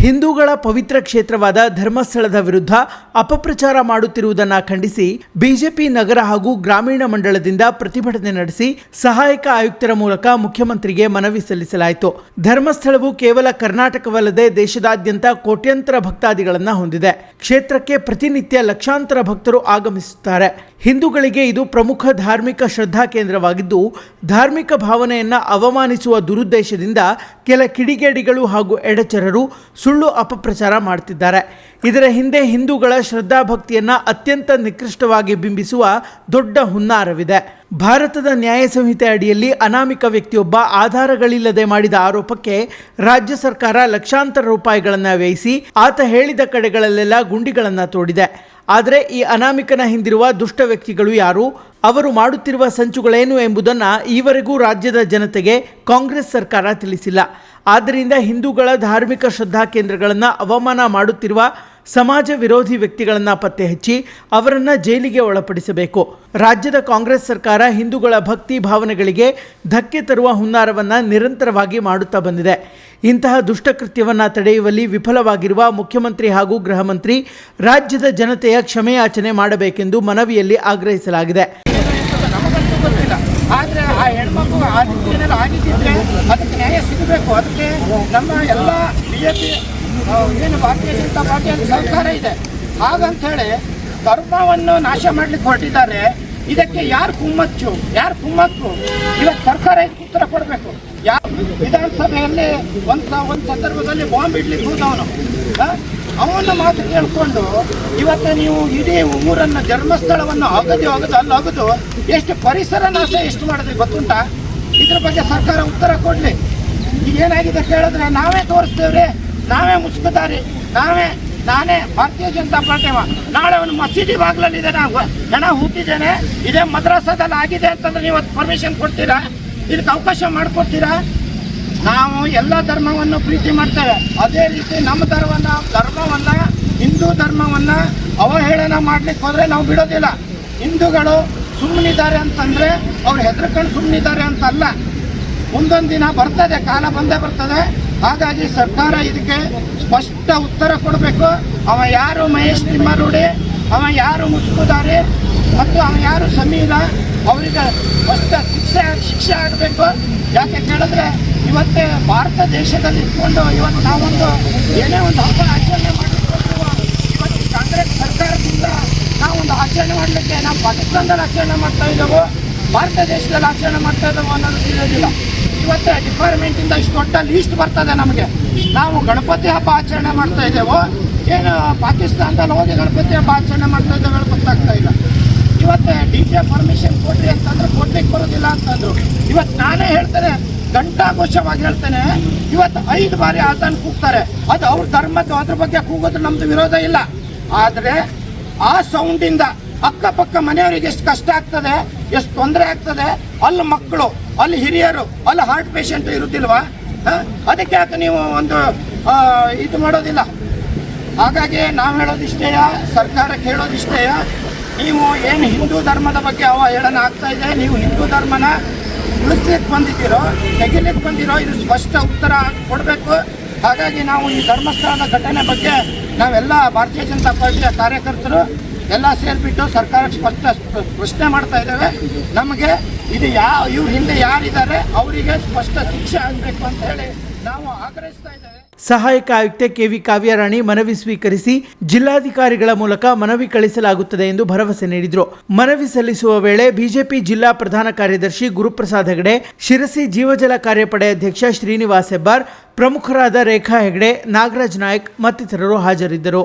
ಹಿಂದೂಗಳ ಪವಿತ್ರ ಕ್ಷೇತ್ರವಾದ ಧರ್ಮಸ್ಥಳದ ವಿರುದ್ಧ ಅಪಪ್ರಚಾರ ಮಾಡುತ್ತಿರುವುದನ್ನು ಖಂಡಿಸಿ ಬಿಜೆಪಿ ನಗರ ಹಾಗೂ ಗ್ರಾಮೀಣ ಮಂಡಳದಿಂದ ಪ್ರತಿಭಟನೆ ನಡೆಸಿ ಸಹಾಯಕ ಆಯುಕ್ತರ ಮೂಲಕ ಮುಖ್ಯಮಂತ್ರಿಗೆ ಮನವಿ ಸಲ್ಲಿಸಲಾಯಿತು. ಧರ್ಮಸ್ಥಳವು ಕೇವಲ ಕರ್ನಾಟಕವಲ್ಲದೆ ದೇಶದಾದ್ಯಂತ ಕೋಟ್ಯಂತರ ಭಕ್ತಾದಿಗಳನ್ನು ಹೊಂದಿದೆ. ಕ್ಷೇತ್ರಕ್ಕೆ ಪ್ರತಿನಿತ್ಯ ಲಕ್ಷಾಂತರ ಭಕ್ತರು ಆಗಮಿಸುತ್ತಾರೆ. ಹಿಂದೂಗಳಿಗೆ ಇದು ಪ್ರಮುಖ ಧಾರ್ಮಿಕ ಶ್ರದ್ಧಾ ಕೇಂದ್ರವಾಗಿದ್ದು, ಧಾರ್ಮಿಕ ಭಾವನೆಯನ್ನ ಅವಮಾನಿಸುವ ದುರುದ್ದೇಶದಿಂದ ಕೆಲ ಕಿಡಿಗೇಡಿಗಳು ಹಾಗೂ ಎಡಚರರು ಸುಳ್ಳು ಅಪಪ್ರಚಾರ ಮಾಡುತ್ತಿದ್ದಾರೆ ಇದರ ಹಿಂದೆ ಹಿಂದೂಗಳ ಶ್ರದ್ಧಾಭಕ್ತಿಯನ್ನು ಅತ್ಯಂತ ನಿಕೃಷ್ಟವಾಗಿ ಬಿಂಬಿಸುವ ದೊಡ್ಡ ಹುನ್ನಾರವಿದೆ. ಭಾರತದ ನ್ಯಾಯ ಸಂಹಿತೆ ಅಡಿಯಲ್ಲಿ ಅನಾಮಿಕ ವ್ಯಕ್ತಿಯೊಬ್ಬ ಆಧಾರಗಳಿಲ್ಲದೆ ಮಾಡಿದ ಆರೋಪಕ್ಕೆ ರಾಜ್ಯ ಸರ್ಕಾರ ಲಕ್ಷಾಂತರ ರೂಪಾಯಿಗಳನ್ನು ವ್ಯಯಿಸಿ ಆತ ಹೇಳಿದ ಕಡೆಗಳಲ್ಲೆಲ್ಲ ಗುಂಡಿಗಳನ್ನು ತೋಡಿದೆ. ಆದರೆ ಈ ಅನಾಮಿಕನ ಹಿಂದಿರುವ ದುಷ್ಟ ವ್ಯಕ್ತಿಗಳು ಯಾರು? ಅವರು ಮಾಡುತ್ತಿರುವ ಸಂಚುಗಳೇನು ಎಂಬುದನ್ನು ಈವರೆಗೂ ರಾಜ್ಯದ ಜನತೆಗೆ ಕಾಂಗ್ರೆಸ್ ಸರ್ಕಾರ ತಿಳಿಸಿಲ್ಲ. ಆದ್ದರಿಂದ ಹಿಂದೂಗಳ ಧಾರ್ಮಿಕ ಶ್ರದ್ಧಾ ಕೇಂದ್ರಗಳನ್ನು ಅವಮಾನ ಮಾಡುತ್ತಿರುವ ಸಮಾಜ ವಿರೋಧಿ ವ್ಯಕ್ತಿಗಳನ್ನು ಪತ್ತೆ ಹಚ್ಚಿ ಅವರನ್ನು ಜೈಲಿಗೆ ಒಳಪಡಿಸಬೇಕು. ರಾಜ್ಯದ ಕಾಂಗ್ರೆಸ್ ಸರ್ಕಾರ ಹಿಂದೂಗಳ ಭಕ್ತಿ ಭಾವನೆಗಳಿಗೆ ಧಕ್ಕೆ ತರುವ ಹುನ್ನಾರವನ್ನು ನಿರಂತರವಾಗಿ ಮಾಡುತ್ತಾ ಬಂದಿದೆ. ಇಂತಹ ದುಷ್ಟಕೃತ್ಯವನ್ನು ತಡೆಯುವಲ್ಲಿ ವಿಫಲವಾಗಿರುವ ಮುಖ್ಯಮಂತ್ರಿ ಹಾಗೂ ಗೃಹ ಮಂತ್ರಿ ರಾಜ್ಯದ ಜನತೆಯ ಕ್ಷಮೆಯಾಚನೆ ಮಾಡಬೇಕೆಂದು ಮನವಿಯಲ್ಲಿ ಆಗ್ರಹಿಸಲಾಗಿದೆ. ಅದಕ್ಕೆ ನ್ಯಾಯ ಸಿಗಬೇಕು. ಅದಕ್ಕೆ ನಮ್ಮ ಎಲ್ಲ ಬಿ ಜೆ ಪಿ ಏನು ಭಾರತೀಯ ಜನತಾ ಪಾರ್ಟಿಯಲ್ಲಿ ಸರ್ಕಾರ ಇದೆ. ಹಾಗಂತ ಹೇಳಿ ಧರ್ಮವನ್ನು ನಾಶ ಮಾಡ್ಲಿಕ್ಕೆ ಹೊರಟಿದ್ದಾರೆ. ಇದಕ್ಕೆ ಯಾರು ಕುಮ್ಮಚ್ಚು? ಯಾರು ಕುಮ್ಮಕ್ಕು? ಇವತ್ತು ಸರ್ಕಾರ ಉತ್ತರ ಕೊಡಬೇಕು. ಯಾರು ವಿಧಾನಸಭೆಯಲ್ಲಿ ಒಂದು ಒಂದು ಸಂದರ್ಭದಲ್ಲಿ ಬಾಂಬ್ ಇಡ್ಲಿಕ್ಕೆ ಹೋದವನು. ಅವನ ಮಾತು ಕೇಳಿಕೊಂಡು ಇವತ್ತು ನೀವು ಇಡೀ ಊರನ್ನು ಧರ್ಮಸ್ಥಳವನ್ನು ಆಗದೆ ಅಗದು ಅಲ್ಲಿ ಅಗದು ಎಷ್ಟು ಪರಿಸರ ನಾಶ ಎಷ್ಟು ಮಾಡಿದ್ರಿ ಗೊತ್ತುಂಟಾ? ಇದ್ರ ಬಗ್ಗೆ ಸರ್ಕಾರ ಉತ್ತರ ಕೊಡಲಿ. ಏನಾಗಿದೆ ಕೇಳಿದ್ರೆ ನಾವೇ ತೋರಿಸ್ತೇವ್ರಿ, ನಾವೇ ಮುಸ್ಕುತ್ತಾರೆ ನಾವೇ, ನಾನೇ ಭಾರತೀಯ ಜನತಾ ಪಾರ್ಟಿ ನಾಳೆ ಒಂದು ಮಸೀದಿ ಬಾಗ್ಲಲ್ಲಿದೆ ನಾವು ಹೆಣ ಹೂತಿದ್ದೇನೆ ಇದೇ ಮದ್ರಾಸದಲ್ಲಿ ಆಗಿದೆ ಅಂತಂದ್ರೆ ನೀವು ಪರ್ಮಿಷನ್ ಕೊಡ್ತೀರಾ? ಇದಕ್ಕೆ ಅವಕಾಶ ಮಾಡಿಕೊಡ್ತೀರಾ? ನಾವು ಎಲ್ಲ ಧರ್ಮವನ್ನು ಪ್ರೀತಿ ಮಾಡ್ತೇವೆ. ಅದೇ ರೀತಿ ನಮ್ಮ ಧರ್ಮವನ್ನು ಧರ್ಮವನ್ನು, ಹಿಂದೂ ಧರ್ಮವನ್ನು ಅವಹೇಳನ ಮಾಡ್ಲಿಕ್ಕೆ ಹೋದರೆ ನಾವು ಬಿಡೋದಿಲ್ಲ. ಹಿಂದೂಗಳು ಸುಮ್ಮನಿದ್ದಾರೆ ಅಂತಂದ್ರೆ ಅವ್ರು ಹೆದರ್ಕೊಂಡು ಸುಮ್ಮನಿದ್ದಾರೆ ಅಂತಲ್ಲ. ಮುಂದೊಂದು ದಿನ ಬರ್ತದೆ, ಕಾಲ ಬಂದೇ ಬರ್ತದೆ. ಹಾಗಾಗಿ ಸರ್ಕಾರ ಇದಕ್ಕೆ ಸ್ಪಷ್ಟ ಉತ್ತರ ಕೊಡಬೇಕು. ಅವ ಯಾರು ಮಹೇಶ್ ತಿಮ್ಮಾರೂಢಿ ಅವ ಯಾರು ಮುಸ್ಕುದಾರಿ? ಮತ್ತು ಅವ ಯಾರು ಸಮೀರ ಅವರಿಗೆ ಸ್ಪಷ್ಟ ಶಿಕ್ಷೆ ಶಿಕ್ಷೆ ಆಗಬೇಕು. ಯಾಕೆ ಕೇಳಿದ್ರೆ ಇವತ್ತೇ ಭಾರತ ದೇಶದಲ್ಲಿ ಇಟ್ಕೊಂಡು ಇವತ್ತು ನಾವೊಂದು ಏನೇ ಒಂದು ಹಬ್ಬ ಆಚರಣೆ ಮಾಡಿರ್ಬೇಕು ಇವತ್ತು ಕಾಂಗ್ರೆಸ್ ಸರ್ಕಾರದಿಂದ ನಾವೊಂದು ಆಚರಣೆ ಮಾಡಲಿಕ್ಕೆ ನಾವು ಪಾಕಿಸ್ತಾನದಲ್ಲಿ ಆಚರಣೆ ಮಾಡ್ತಾ ಇದ್ದೇವೋ, ಭಾರತ ದೇಶದಲ್ಲಿ ಆಚರಣೆ ಮಾಡ್ತಾ ಇದ್ದೇವೆ ಅನ್ನೋದು ತಿಳಿಯೋದಿಲ್ಲ. ಇವತ್ತು ಡಿಪಾರ್ಟ್ಮೆಂಟಿಂದ ಇಷ್ಟು ದೊಡ್ಡ ಲೀಸ್ಟ್ ಬರ್ತದೆ ನಮಗೆ. ನಾವು ಗಣಪತಿ ಹಬ್ಬ ಆಚರಣೆ ಮಾಡ್ತಾ ಇದ್ದೇವೋ, ಏನು ಪಾಕಿಸ್ತಾನದಲ್ಲಿ ಹೋಗಿ ಗಣಪತಿ ಹಬ್ಬ ಆಚರಣೆ ಮಾಡ್ತಾ ಇದ್ದೇವೆ ಗೊತ್ತಾಗ್ತಾ ಇಲ್ಲ. ಇವತ್ತು ಡಿ ಜೆ ಪರ್ಮಿಷನ್ ಕೊಡ್ರಿ ಅಂತಂದ್ರೆ ಕೊಡ್ಲಿಕ್ಕೆ ಬರೋದಿಲ್ಲ ಅಂತಂದ್ರು. ಇವತ್ತು ನಾನೇ ಹೇಳ್ತೇನೆ, ಘಂಟಾಘೋಷವಾಗಿ ಹೇಳ್ತೇನೆ, ಇವತ್ತು ಐದು ಬಾರಿ ಆತನ ಕೂಗ್ತಾರೆ. ಅದು ಅವ್ರ ಧರ್ಮದ್ದು ಅದ್ರ ಬಗ್ಗೆ ಕೂಗೋದು ನಮ್ದು ವಿರೋಧ ಇಲ್ಲ. ಆದರೆ ಆ ಸೌಂಡಿಂದ ಅಕ್ಕಪಕ್ಕ ಮನೆಯವರಿಗೆ ಎಷ್ಟು ಕಷ್ಟ ಆಗ್ತದೆ, ಎಷ್ಟು ತೊಂದರೆ ಆಗ್ತದೆ, ಅಲ್ಲಿ ಮಕ್ಕಳು, ಅಲ್ಲಿ ಹಿರಿಯರು, ಅಲ್ಲಿ ಹಾರ್ಟ್ ಪೇಷಂಟ್ ಇರುತ್ತಿಲ್ವಾ ಅದಕ್ಕೆ ಯಾಕೆ ನೀವು ಒಂದು ಇದು ಮಾಡೋದಿಲ್ಲ. ಹಾಗಾಗಿ ನಾವು ಹೇಳೋದಿಷ್ಟೇಯ, ಸರ್ಕಾರಕ್ಕೆ ಹೇಳೋದಿಷ್ಟೇ ನೀವು ಏನು ಹಿಂದೂ ಧರ್ಮದ ಬಗ್ಗೆ ಅವಹೇಳನ ಆಗ್ತಾ ಇದೆ, ನೀವು ಹಿಂದೂ ಧರ್ಮನ ಉಳಿಸ್ಲಿಕ್ಕೆ ಬಂದಿದ್ದೀರೋ ತೆಗಿಲಿಕ್ಕೆ ಬಂದಿರೋ, ಇದು ಸ್ಪಷ್ಟ ಉತ್ತರ ಕೊಡಬೇಕು. ಹಾಗಾಗಿ ನಾವು ಈ ಧರ್ಮಸ್ಥಳದ ಘಟನೆ ಬಗ್ಗೆ ನಾವೆಲ್ಲ ಭಾರತೀಯ ಜನತಾ ಪಾರ್ಟಿಯ ಕಾರ್ಯಕರ್ತರು ಎಲ್ಲ ಸೇರಿಬಿಟ್ಟು ಸರ್ಕಾರಕ್ಕೆ ಸ್ಪಷ್ಟ ಪ್ರಶ್ನೆ ಮಾಡ್ತಾ ಇದ್ದೇವೆ ನಮಗೆ ಇದು ಯಾವ ಇವ್ರ ಹಿಂದೆ ಯಾರಿದ್ದಾರೆ ಅವರಿಗೆ ಸ್ಪಷ್ಟ ಶಿಕ್ಷೆ ಆಗಬೇಕು ಅಂತ ಹೇಳಿ ನಾವು ಆಗ್ರಹಿಸ್ತಾ ಇದ್ದೇವೆ. ಸಹಾಯಕ ಆಯುಕ್ತೆ ಕೆವಿ ಕಾವ್ಯರಾಣಿ ಮನವಿ ಸ್ವೀಕರಿಸಿ ಜಿಲ್ಲಾಧಿಕಾರಿಗಳ ಮೂಲಕ ಮನವಿ ಕಳಿಸಲಾಗುತ್ತದೆ ಎಂದು ಭರವಸೆ ನೀಡಿದರು. ಮನವಿ ಸಲ್ಲಿಸುವ ವೇಳೆ ಬಿಜೆಪಿ ಜಿಲ್ಲಾ ಪ್ರಧಾನ ಕಾರ್ಯದರ್ಶಿ ಗುರುಪ್ರಸಾದ್ ಹೆಗಡೆ, ಶಿರಸಿ ಜೀವಜಲ ಕಾರ್ಯಪಡೆ ಅಧ್ಯಕ್ಷ ಶ್ರೀನಿವಾಸ್ ಹೆಬ್ಬಾರ್, ಪ್ರಮುಖರಾದ ರೇಖಾ ಹೆಗಡೆ, ನಾಗರಾಜ್ ನಾಯಕ್ ಮತ್ತಿತರರು ಹಾಜರಿದ್ದರು.